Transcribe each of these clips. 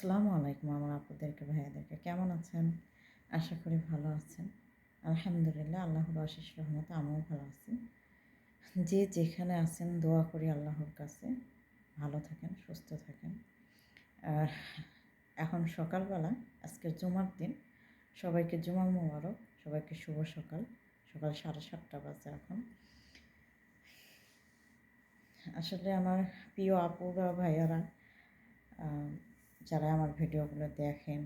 আসসালামু আলাইকুম আমার আপুদেরকে, ভাইয়াদেরকে কেমন আছেন? আশা করি ভালো আছেন। আলহামদুলিল্লাহ, আল্লাহর অশেষ রহমতে আমিও ভালো আছি। যে যেখানে আছেন, দোয়া করি আল্লাহর কাছে। ভালো থাকেন, সুস্থ থাকেন। আর এখন সকালবেলা, আজকের জুমার দিন। সবাইকে জুমার মোবারক, সবাইকে শুভ সকাল। সকাল সাড়ে সাতটা বাজে এখন। আসলে আমার প্রিয় আপুরা ভাইয়ারা যারা আমার ভিডিওগুলো দেখেন,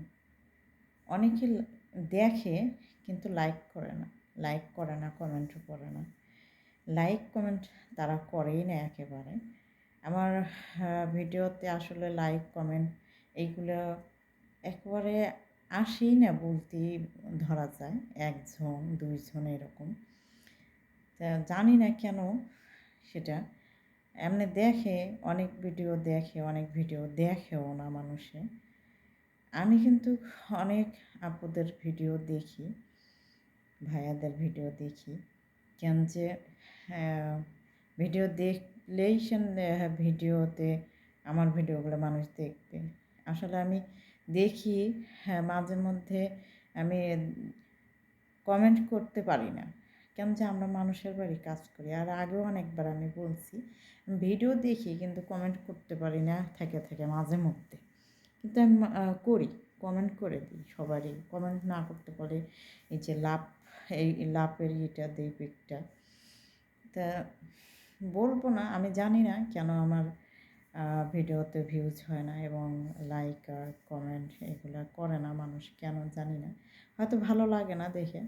অনেকে দেখে কিন্তু লাইক করে না লাইক করে না কমেন্টও করে না। লাইক কমেন্ট তারা করেই না একেবারে। আমার ভিডিওতে আসলে লাইক কমেন্ট এইগুলো একেবারে আসেই না বলতেই ধরা যায়, একজন, দুইজন এরকম। জানি না কেন সেটা। এমনি দেখে, অনেক ভিডিও দেখে, অনেক ভিডিও দেখেও না মানুষে। আমি কিন্তু অনেক আপুদের ভিডিও দেখি, ভাইয়াদের ভিডিও দেখি। কেন যে ভিডিও দেখলেই ভিডিওতে আমার ভিডিওগুলো মানুষ দেখবে। আসলে আমি দেখি হ্যাঁ মাঝে মধ্যে আমি কমেন্ট করতে পারি না। কেন যে আমরা মানুষের বাড়ি কাজ করি। আর আগেও অনেকবার আমি বলছি, ভিডিও দেখি কিন্তু কমেন্ট করতে পারি না, থেকে থেকে, মাঝে মধ্যে। কিন্তু আমি করি কমেন্ট করে দিই সবারই। কমেন্ট না করতে পারে এই যে লাভ, এই লাভের ইটা দিই পিকটা তা বলব না, আমি জানি না কেন আমার ভিডিওতে ভিউজ হয় না এবং লাইক আর কমেন্ট এগুলো করে না মানুষ, কেন জানি না। হয়তো ভালো লাগে না দেখে।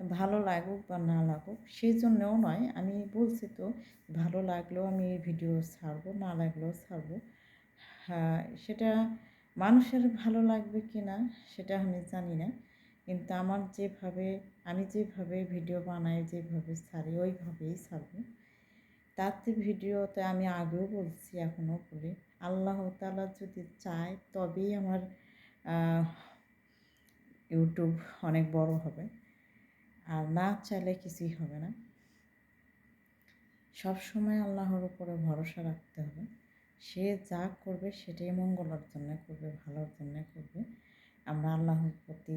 ভালো লাগুক বা না লাগুক সেই জন্যও নয়। আমি বলছি তো, ভালো লাগলেও আমি এই ভিডিও ছাড়বো, না লাগলেও ছাড়বো। হ্যাঁ সেটা মানুষের ভালো লাগবে কি না, সেটা আমি জানি না। কিন্তু আমার যেভাবে, আমি যেভাবে ভিডিও বানাই, যেভাবে ছাড়ি, ওইভাবেই ছাড়বো। তাতে ভিডিওতে আমি আগেও বলছি, এখনও বলি। আল্লাহ তালা যদি চায়, তবেই আমার ইউটিউব অনেক বড় হবে। আর না চাইলে কিছুই হবে না। সব সময় আল্লাহর উপরে ভরসা রাখতে হবে। সে যা করবে সেটাই মঙ্গলের জন্য করবে ভালোর জন্য করবে। আমরা আল্লাহর প্রতি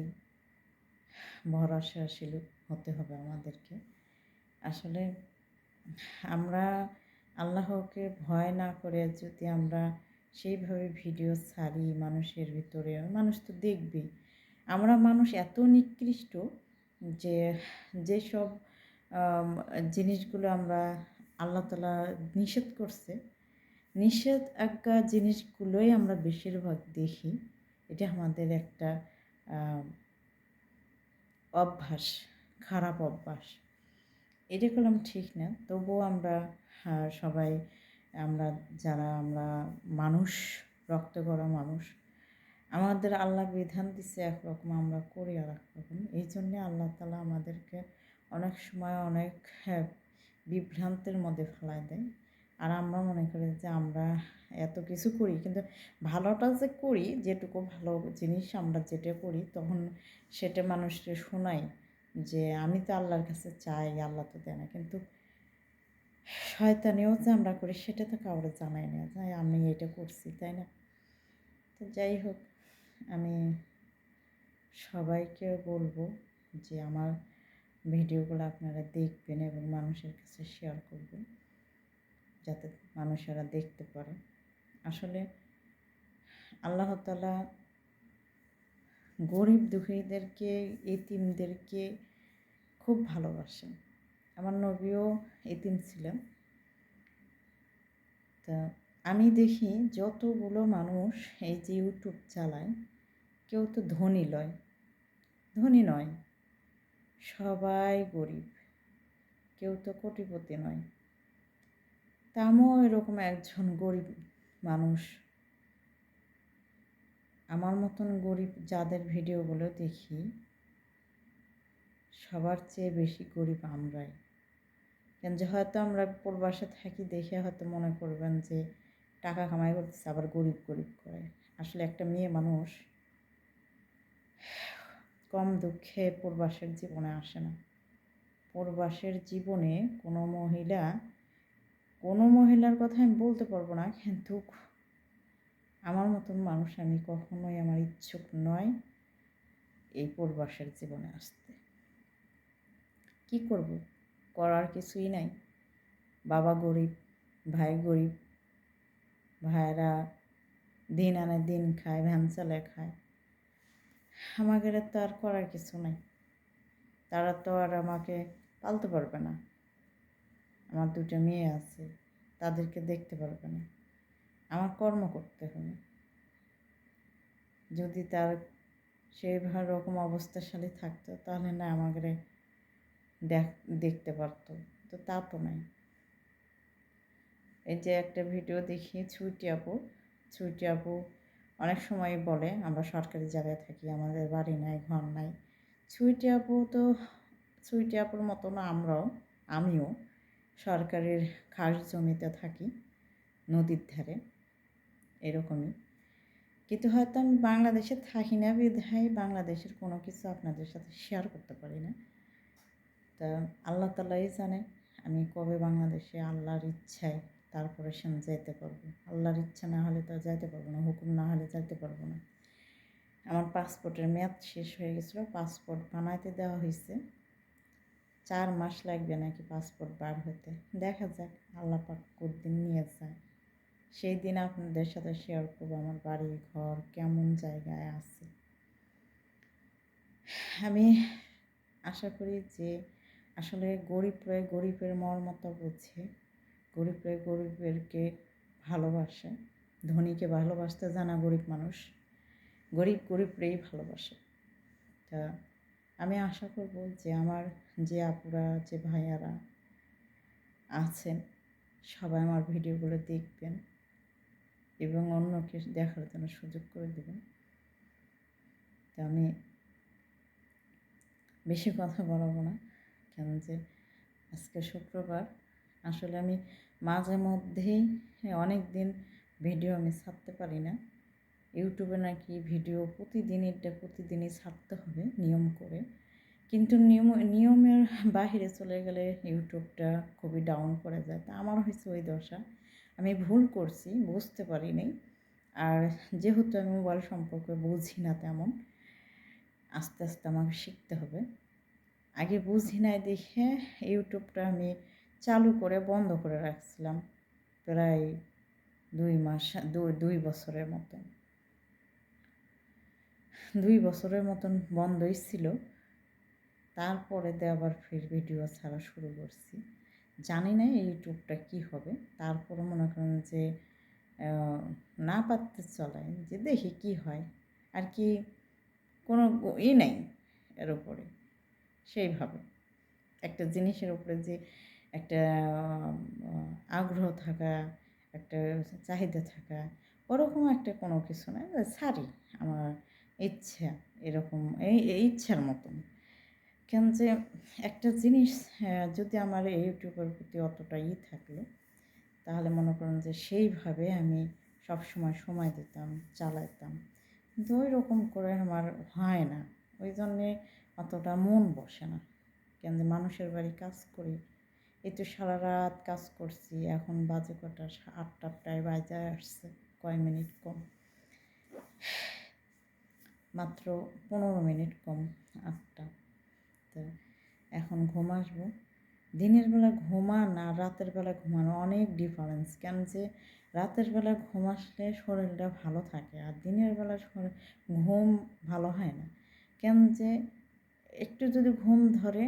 ভরসাশীল হতে হবে আমাদেরকে। আসলে আমরা আল্লাহকে ভয় না করে যদি আমরা সেইভাবে ভিডিও ছাড়ি মানুষের ভিতরে, মানুষ তো দেখবেই। আমরা মানুষ এত নিকৃষ্ট যে যেসব জিনিসগুলো আমরা আল্লাহ তালা নিষেধ করছে নিষেধ আজ্ঞা জিনিসগুলোই আমরা বেশিরভাগ দেখি। এটা আমাদের একটা অভ্যাস, খারাপ অভ্যাস। এটা করলাম ঠিক না, তবুও আমরা সবাই আমরা, যারা আমরা মানুষ, রক্ত করা মানুষ আমাদের আল্লাহ বিধান দিচ্ছে একরকম আমরা করি আর একরকম এই জন্যে আল্লাহ তালা আমাদেরকে অনেক সময় অনেক হ্যাঁ, বিভ্রান্তের মধ্যে ফেলায় দেয়। আর আমরা মনে করি যে আমরা এত কিছু করি কিন্তু ভালোটা যে করি যেটুকু ভালো জিনিস আমরা যেটা করি তখন সেটা মানুষকে শোনাই যে আমি তো আল্লাহর কাছে চাই আল্লাহ তো দেয় না। কিন্তু শয়তানিও যে আমরা করি সেটা তো কাউরে জানাই না যে আমি এটা করছি তাই না? তো যাই হোক আমি সবাইকে বলব যে আমার ভিডিওগুলো আপনারা দেখবেন এবং মানুষের কাছে শেয়ার করবেন, যাতে মানুষেরা দেখতে পারে। আসলে আল্লাহ তালা গরিব দুঃখীদেরকে, এতিমদেরকে খুব ভালোবাসেন। আমার নবীও এতিম ছিলেন। তা আমি দেখি যতগুলো মানুষ এই যে ইউটিউব চালায়, কেউ তো ধনী লয়। ধনী নয়, সবাই গরিব। কেউ তো কোটিপতি নয়। তা আমিও এরকম একজন গরিব মানুষ। আমার মতন গরিব যাদের ভিডিওগুলো দেখি, সবার চেয়ে বেশি গরিব আমরাই। কেন যে হয়তো আমরা প্রবাসে থাকি দেখে হয়তো মনে করবেন যে টাকা কামাই করতেছে, আবার গরিব গরিব করে। আসলে একটা মেয়ে মানুষ কম দুঃখে প্রবাসের জীবনে আসে না। প্রবাসের জীবনে কোনো মহিলা, কোনো মহিলার কথা আমি বলতে পারব না, কিন্তু আমার মতন মানুষ আমি কখনোই আমার ইচ্ছুক নয় এই পূর্বাসের জীবনে আসতে। কি করব? করার কিছুই নাই। বাবা গরিব, ভাই গরিব ভাইরা দিন আনে দিন খায়, ভ্যান চালে খায়। আমাদের তো আর করার কিছু নাই। তারা তো আর আমাকে পালতে পারবে না। আমার দুটো মেয়ে আছে, তাদেরকে দেখতে পারবে না। আমার কর্ম করতে হবে। যদি তার সেইভাবে রকম অবস্থাশালী থাকতো, তাহলে না আমাকে দেখ, দেখতে পারতো। তো তা তো নাই। এই যে একটা ভিডিও দেখি ছুটি আপু ছুটি আপু অনেক সময় বলে, আমরা সরকারি জায়গায় থাকি, আমাদের বাড়ি নাই, ঘর নাই। ছুইটি আপু তো ছুইটি আপুর মতো না, আমরাও, আমিও সরকারের খাস জমিতে থাকি, নদীর ধারে, এরকমই। কিন্তু হয়তো আমি বাংলাদেশে থাকি না, বিধায় বাংলাদেশের কোনো কিছু আপনাদের সাথে শেয়ার করতে পারি না। তা আল্লাহ তালাই জানে, আমি কবে বাংলাদেশে আল্লাহর ইচ্ছায় তারপরে সে যেতে পারব। আল্লাহর ইচ্ছা না হলে তো যাইতে পারব না, হুকুম না হলে যাইতে পারব না। আমার পাসপোর্টের মেয়াদ শেষ হয়ে গেছিল, পাসপোর্ট বানাইতে দেওয়া হয়েছে চার মাস লাগবে নাকি পাসপোর্ট বার হতে দেখা যাক, আল্লাহ পাক দিন নিয়ে যায়। সেই দিন আপনাদের সাথে শেয়ার করব আমার বাড়ি, ঘর, কেমন জায়গায় আছে। আমি আশা করি যে আসলে গরিব প্রায় গরিবের মর্মতা বুঝে গরিব প্রায় গরিবেরকে ভালোবাসে, ধনীকে ভালোবাসতে জানা গরিব মানুষ, গরিব গরিবরেই ভালোবাসে। তা আমি আশা করব যে আমার যে আপুরা, যে ভাইয়ারা আছেন, সবাই আমার ভিডিওগুলো দেখবেন এবং অন্যকে দেখার জন্য সুযোগ করে দেবেন। তো আমি বেশি কথা বলাবো না, কেন যে আজকে শুক্রবার আসলে আমি মাঝে মধ্যেই অনেক দিন ভিডিও আমি ছাড়তে পারি না। ইউটিউবে নাকি ভিডিও প্রতিদিনেরটা প্রতিদিনই ছাড়তে হবে নিয়ম করে। কিন্তু নিয়ম, নিয়মের বাহিরে চলে গেলে ইউটিউবটা খুবই ডাউন করে যায় তা আমার হয়েছে ওই দশা। আমি ভুল করছি, বুঝতে পারিনি আর যেহেতু আমি মোবাইল সম্পর্কে বুঝি না তেমন, আস্তে আস্তে আমাকে শিখতে হবে। আগে বুঝি নাই দেখে ইউটিউবটা আমি চালু করে বন্ধ করে রাখছিলাম প্রায় দুই মাস, দুই দুই বছরের মতন। দুই বছরের মতন বন্ধই ছিল। তারপরে আবার ফের ভিডিও ছাড়া শুরু করছি। জানি না ইউটিউবটা কি হবে। তারপরে মনে করেন যে না পারতে চলায় যে দেখি কি হয়। আর কি কোনো ই নেই এর উপরে। সেইভাবে। একটা জিনিসের উপরে যে একটা আগ্রহ থাকা, একটা চাহিদা থাকা, ওরকম একটা কোনো কিছু নয় ছাড়ি আমার ইচ্ছা, এরকম, এই ইচ্ছার মতন। কেন যে একটা জিনিস যদি আমার ইউটিউবের প্রতি অতটা ই থাকল, তাহলে মনে করেন যে সেইভাবে আমি সব সময় সময় দিতাম, চালাইতাম। কিন্তু ওই রকম করে আমার হয় না। ওই জন্যে অতটা মন বসে না। কেন যে মানুষের বাড়ি কাজ করি এই তো সারা রাত কাজ করছি, এখন বাজে কটা আটটাটায় বাজে আসছে, কয় মিনিট কম। মাত্র পনেরো মিনিট কম, আটটা। তো এখন ঘুম আসব। দিনের বেলা ঘুমান আর রাতের বেলা ঘুমানো, অনেক ডিফারেন্স কেন যে রাতের বেলা ঘুম আসলে শরীরটা ভালো থাকে আর দিনের বেলা ঘুম ভালো হয় না। কেন যে একটু যদি ঘুম ধরে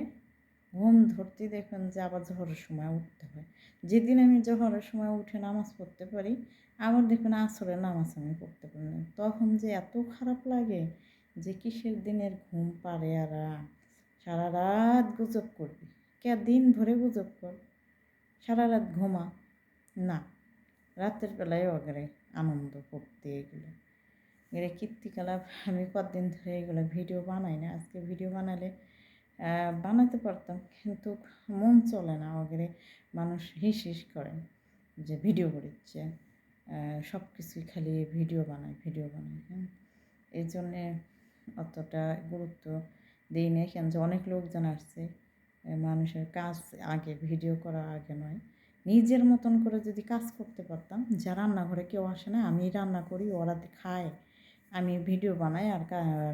ঘুম ধরতে দেখবেন যে আবার জহরের সময় উঠতে হয়। যেদিন আমি জহরের সময় উঠে নামাজ পড়তে পারি, আবার দেখবেন আসরের নামাজ আমি পড়তে পারি না। তখন যে এত খারাপ লাগে যে কিসের দিনের ঘুম পারে আর সারা রাত গুজব করবি। কে দিন ভরে গুজব কর, সারা রাত ঘুমা। না, রাতের বেলায় ওগেরে আনন্দ করতে এগুলো। এগুলো কীর্তিকলাপ, আমি কতদিন ধরে এগুলো ভিডিও বানাই না, আজকে ভিডিও বানালে বানাতে পারতাম, কিন্তু মন চলে না ওগেরে মানুষ হিস হিস করে যে ভিডিও করিচ্ছে সব কিছুই খালি ভিডিও বানায় ভিডিও বানায় হ্যাঁ। এই জন্যে অতটা গুরুত্ব দিই না কেন যে অনেক লোকজন আসছে মানুষের কাজ আগে ভিডিও করা আগে নয়। নিজের মতন করে যদি কাজ করতে পারতাম, যা রান্নাঘরে কেউ আসে না, আমি রান্না করি, ওরা খায়, আমি ভিডিও বানাই আর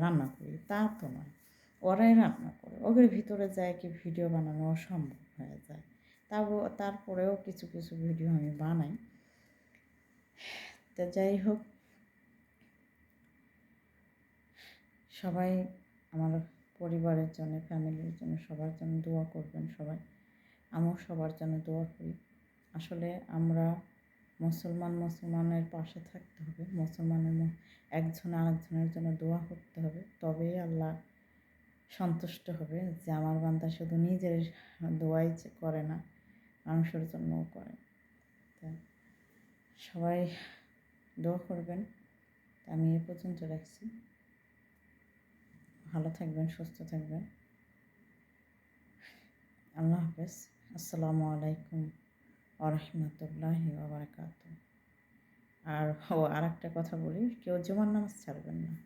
রান্না করি, তা তো নয়। ওরাই রান্না করে। ওদের ভিতরে যায় কি ভিডিও বানানো অসম্ভব হয়ে যায়। তাও তারপরেও কিছু কিছু ভিডিও আমি বানাই। তো যাই হোক। সবাই আমার পরিবারের জন্য, ফ্যামিলির জন্য, সবার জন্য দোয়া করবেন সবাই। আমিও সবার জন্য দোয়া করি। আসলে আমরা মুসলমান, মুসলমানের পাশে থাকতে হবে। মুসলমানের একজন আরেকজনের জন্য দোয়া করতে হবে। তবেই আল্লাহ সন্তুষ্ট হবে যে আমার বান্দা শুধু নিজের দোয়াই করে না, মানুষের জন্যও করে। তা সবাই দোয়া করবেন। আমি এ পর্যন্ত রাখছি। ভালো থাকবেন, সুস্থ থাকবেন। আল্লাহ হাফেজ। আসসালামু আলাইকুম আরহামতুল্লাহ বারাকাত আর ও আর একটা কথা বলি, কেউ জুমার নামাজ ছাড়বেন না।